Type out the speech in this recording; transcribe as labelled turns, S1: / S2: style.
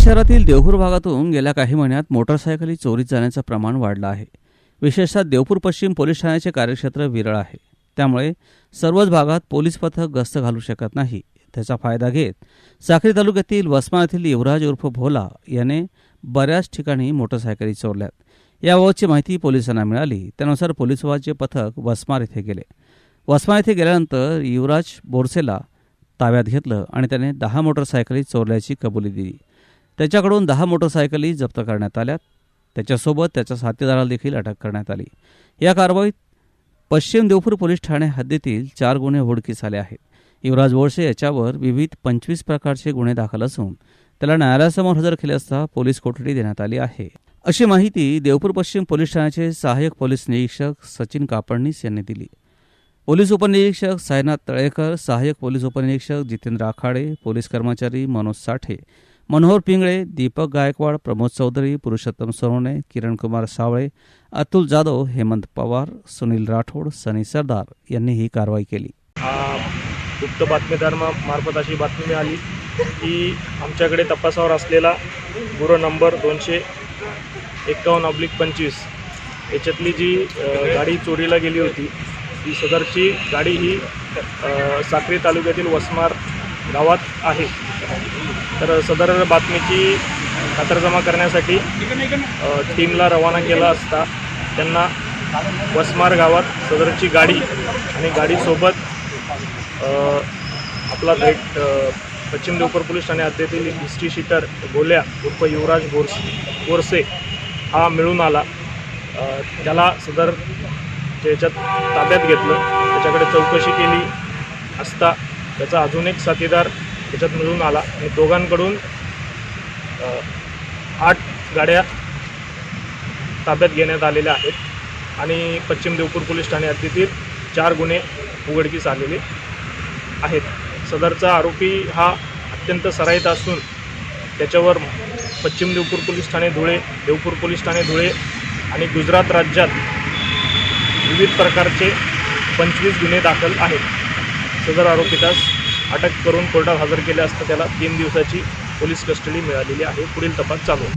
S1: शहरातील देवपूर भागातून गेल्या काही महिन्यात मोटरसायकली चोरीत जाण्याचं प्रमाण वाढलं आहे. विशेषतः देवपूर पश्चिम पोलीस ठाण्याचे कार्यक्षेत्र विरळ आहे. त्यामुळे सर्वच भागात पोलीस पथक गस्त घालू शकत नाही. त्याचा फायदा घेत साखरी तालुक्यातील वसमा येथील युवराज उर्फ भोला याने बऱ्याच ठिकाणी मोटरसायकली चोरल्यात. याबाबतची माहिती पोलिसांना मिळाली. त्यानुसार पोलीस विभागाचे पथक वसमार येथे गेले. वसमा येथे गेल्यानंतर युवराज बोरसेला ताब्यात घेतलं आणि त्याने दहा मोटरसायकली चोरल्याची कबुली दिली. त्याच्याकडून दहा मोटरसायकली जप्त करण्यात आल्यात. त्याच्यासोबत त्याच्या साथीदाराला देखील अटक करण्यात आली. या कारवाईत पश्चिम देवपूर पोलीस ठाणे हद्दीतील चार गुन्हे उघडकीस आले आहेत. युवराज वळसे याच्यावर विविध पंचवीस प्रकारचे गुन्हे दाखल असून त्याला न्यायालयासमोर हजर केले असता पोलीस कोठडी देण्यात आली आहे. अशी माहिती देवपूर पश्चिम पोलीस ठाण्याचे सहाय्यक पोलीस निरीक्षक सचिन कापडणीस यांनी दिली. पोलीस उपनिरीक्षक साईनाथ तळेकर सहाय्यक पोलीस उपनिरीक्षक जितेंद्र आखाडे पोलीस कर्मचारी मनोज साठे मनोहर पिंगळे दीपक गायकवाड प्रमोद चौधरी पुरुषोत्तम सोनवणे किरण कुमार सावळे अतुल जाधव हेमंत पवार सुनील राठोड सनी सरदार यांनी ही कारवाई केली.
S2: गुप्त बातमीदार मार्फत अशी बातमी मिळाली की आमच्याकडे तपासावर असलेला गुरो नंबर दोनशे एक्कावन्न ऑब्लिक पंचवीस याच्यातली जी गाडी चोरीला गेली होती ती सदरची गाडी ही साक्री तालुक्यातील वसमार गावात आहे. तर सदर बातमीची खातरजमा करण्यासाठी टीमला रवाना केला असता त्यांना वसमार गावात सदरची गाडी आणि गाडीसोबत आपला भेट पश्चिम देवपूर पोलीस ठाणे हद्दीतील हिस्ट्री शीटर गोल्या उर्फ युवराज बोरस बोरसे हा मिळून आला. त्याला सदर त्याच्यात ताब्यात घेतलं त्याच्याकडे चौकशी केली असता त्याचा अजून एक साथीदार त्याच्यात मिळून आला. आणि दोघांकडून आठ गाड्या ताब्यात घेण्यात आलेल्या आहेत. आणि पश्चिम देवपूर पोलीस ठाणे हद्दीतील चार गुन्हे उघडकीस आलेले आहेत. सदरचा आरोपी हा अत्यंत सराईत असून त्याच्यावर पश्चिम देवपूर पोलीस ठाणे धुळे देवपूर पोलीस ठाणे धुळे आणि गुजरात राज्यात विविध प्रकारचे पंचवीस गुन्हे दाखल आहेत. सदर आरोपीतास अटक करून कोर्टात हजर केले असता त्याला तीन दिवसाची पोलीस कस्टडी मिळालेली आहे. पुढील तपास चालू